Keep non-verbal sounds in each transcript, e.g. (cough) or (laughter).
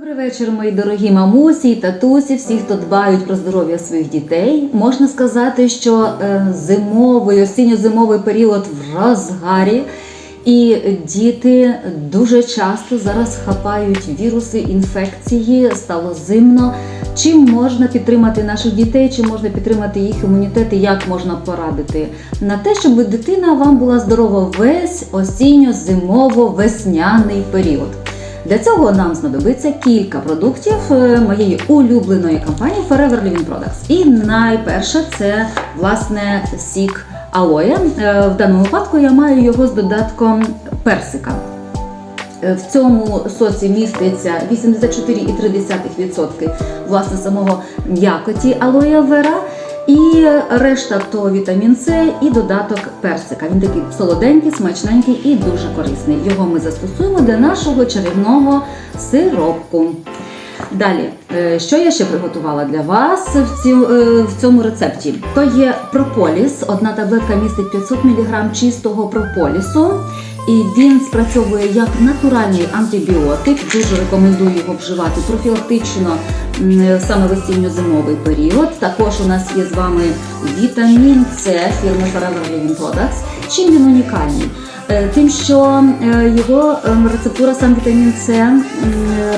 Добрий вечір, мої дорогі мамусі, татусі, всі, хто дбають про здоров'я своїх дітей. Можна сказати, що е, зимовий, осінньо-зимовий період в розгарі, і діти дуже часто зараз хапають віруси, інфекції, стало зимно. Чим можна підтримати наших дітей, чим можна підтримати їх імунітет і як можна порадити на те, щоб дитина вам була здорова весь осінньо-зимово-весняний період. Для цього нам знадобиться кілька продуктів е, моєї улюбленої компанії Forever Living Products. І найперше це власне сік алоє. Е, В даному випадку я маю його з додатком персика. Е, В цьому соці міститься 84,3% власне самого м'якоті алоє вера. І решта то вітамін С і додаток персика. Він такий солоденький, смачненький і дуже корисний. Його ми застосуємо для нашого чарівного сиропку. Далі, е, що я ще приготувала для вас в, ці, е, в цьому рецепті? То є прополіс. Одна таблетка містить 500 мг чистого прополісу. І він спрацьовує як натуральний антибіотик. Дуже рекомендую його вживати профілактично саме в осінньо-зимовий період. Також у нас є з вами вітамін С фірми Forever Living Products. Чим він унікальний? Е, Тим, що е, його ем, рецептура, сам вітамін С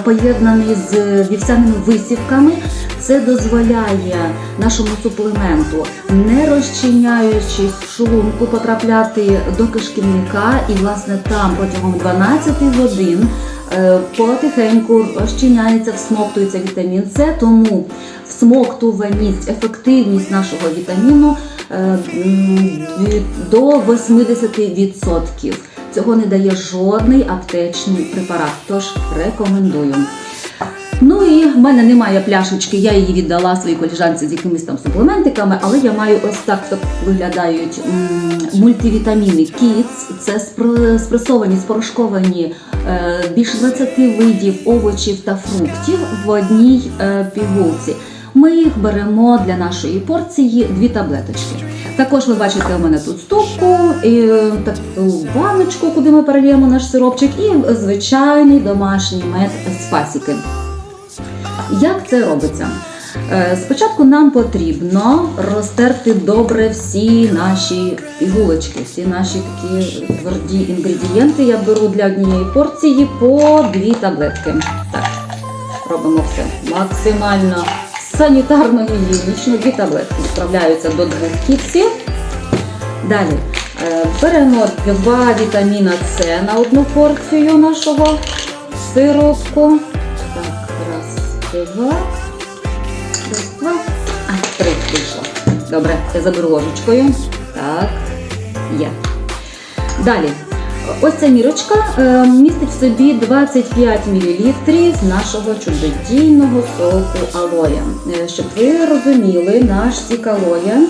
поєднаний з вівсяними висівками. Це дозволяє нашому суплементу, не розчиняючись в шлунку, потрапляти до кишківника і, власне, там протягом 12 годин е, потихеньку розчиняється, всмоктується вітамін С, тому всмоктуваність, ефективність нашого вітаміну е, до 80%. Цього не дає жодний аптечний препарат, тож рекомендую. Ну і в мене немає пляшечки, я її віддала своїй коліжанці з якимись там суплементиками, але я маю ось так так виглядають мультивітаміни Кіц. Це спр- спресовані, спорошковані е, більше 20 видів овочів та фруктів в одній е, пігулці. Ми їх беремо для нашої порції дві таблеточки. Також ви бачите, у мене тут стопку, і е, таку баночку, куди ми перельємо наш сиропчик, і звичайний домашній мед з пасіки. Як це робиться? Е, Спочатку нам потрібно розтерти добре всі наші пігулочки, всі наші такі тверді інгредієнти. Я беру для однієї порції по дві таблетки. Так, робимо все максимально санітарно гігієнічно. Дві таблетки справляються до двох кіпсів. Далі е, беремо два вітаміна С на одну порцію нашого сиропку. Так, два. Два. А, три вийшло. Добре, я заберу ложечкою. Так, є. Далі. Ось ця мірочка е, містить в собі 25 мл нашого чудодійного соку алоя. Е, щоб ви розуміли, наш сік алоя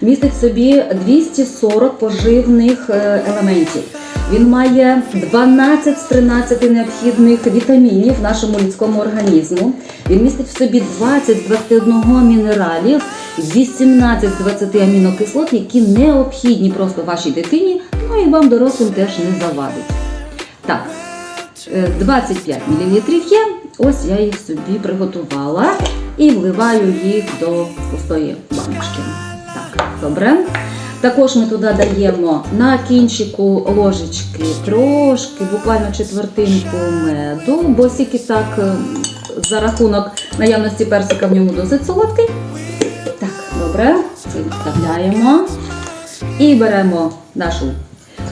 містить в собі 240 поживних е, елементів. Він має 12 з 13 необхідних вітамінів нашому людському організму. Він містить в собі 20 з 21 мінералів, 18 з 20 амінокислот, які необхідні просто вашій дитині, ну і вам дорослим теж не завадить. Так, е, 25 мл є. Ось я їх собі приготувала і вливаю їх до пустої баночки. Так, добре. Також ми туди даємо на кінчику ложечки трошки, буквально четвертинку меду, бо сік і так е, за рахунок наявності персика в ньому досить солодкий. Так, добре, вставляємо і беремо нашу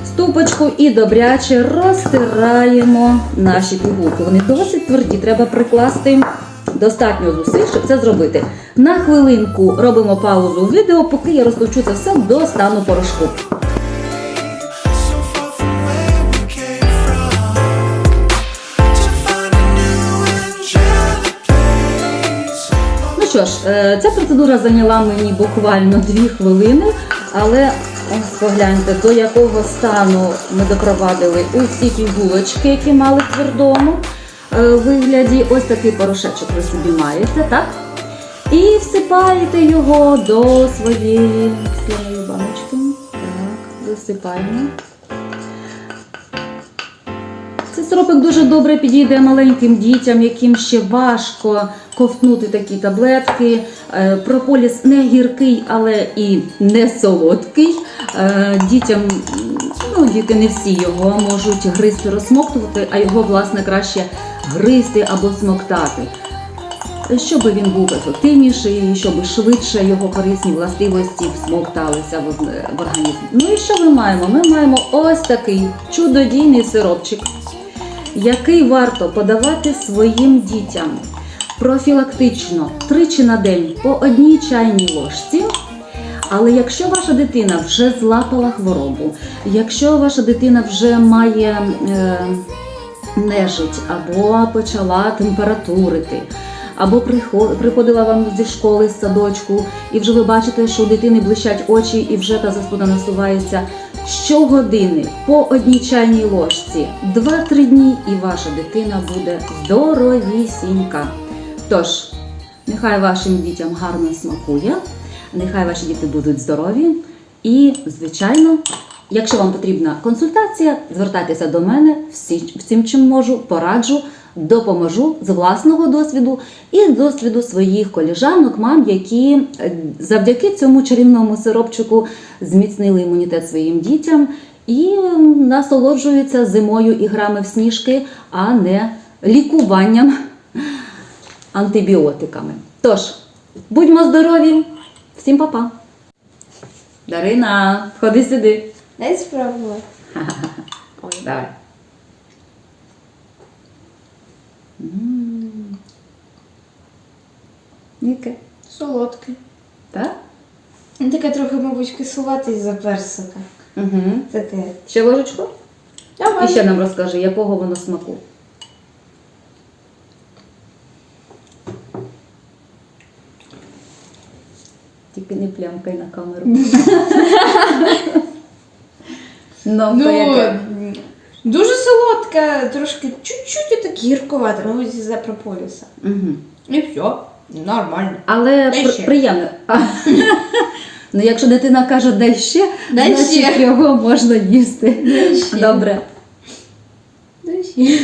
ступочку і добряче розтираємо наші пігулки. Вони досить тверді, треба прикласти достатньо зусиль, щоб це зробити. На хвилинку робимо паузу у відео, поки я розтовчу це все до стану порошку. Ну що ж, е, ця процедура зайняла мені буквально дві хвилини, але ось погляньте, до якого стану ми допровадили усі пігулочки, які мали твердому е, вигляді. Ось такий порошечок ви собі маєте, так? І всипаєте його до своєї своєї баночки. Так, засипаємо. Це сиропик дуже добре підійде маленьким дітям, яким ще важко ковтнути такі таблетки. Е, Прополіс не гіркий, але і не солодкий. Е, Дітям, ну, діти не всі його можуть гризти, розсмоктувати, а його, власне, краще гризти або смоктати. Щоб він був ефективніший, щоб швидше його корисні властивості всмокталися в організм. Ну і що ми маємо? Ми маємо ось такий чудодійний сиропчик, який варто подавати своїм дітям профілактично тричі на день по одній чайній ложці. Але якщо ваша дитина вже злапала хворобу, якщо ваша дитина вже має е, нежить або почала температурити, або приходила вам зі школи з садочку, і вже ви бачите, що у дитини блищать очі і вже та заспода насувається. Щогодини по одній чайній ложці 2-3 дні, і ваша дитина буде здоровісінька. Тож, нехай вашим дітям гарно смакує, нехай ваші діти будуть здорові. І, звичайно, якщо вам потрібна консультація, звертайтеся до мене всім, чим можу, пораджу, допоможу з власного досвіду і з досвіду своїх коліжанок, мам, які е, завдяки цьому чарівному сиропчику зміцнили імунітет своїм дітям і насолоджуються зимою і грами в сніжки, а не лікуванням антибіотиками. Тож, будьмо здорові! Всім па-па! Дарина, ходи сюди. Дай спробувати. (laughs) Ой, давай. Яке? Солодке. Так? Таке трохи, мабуть, кислувате із-за персика. Угу. Таке. Ще ложечку? Давай. І ще нам розкажи, якого воно смаку. Тільки не плямкай на камеру. ну, яке? Ну, дуже солодке, трошки чуть-чуть так гіркувате, мабуть, із-за прополіса. Мгм. І все, нормально. Але при- приємно. А, Ну, якщо дитина каже, дай ще, Дай значить ще. його можна їсти. Дай ще. Добре. Дай ще.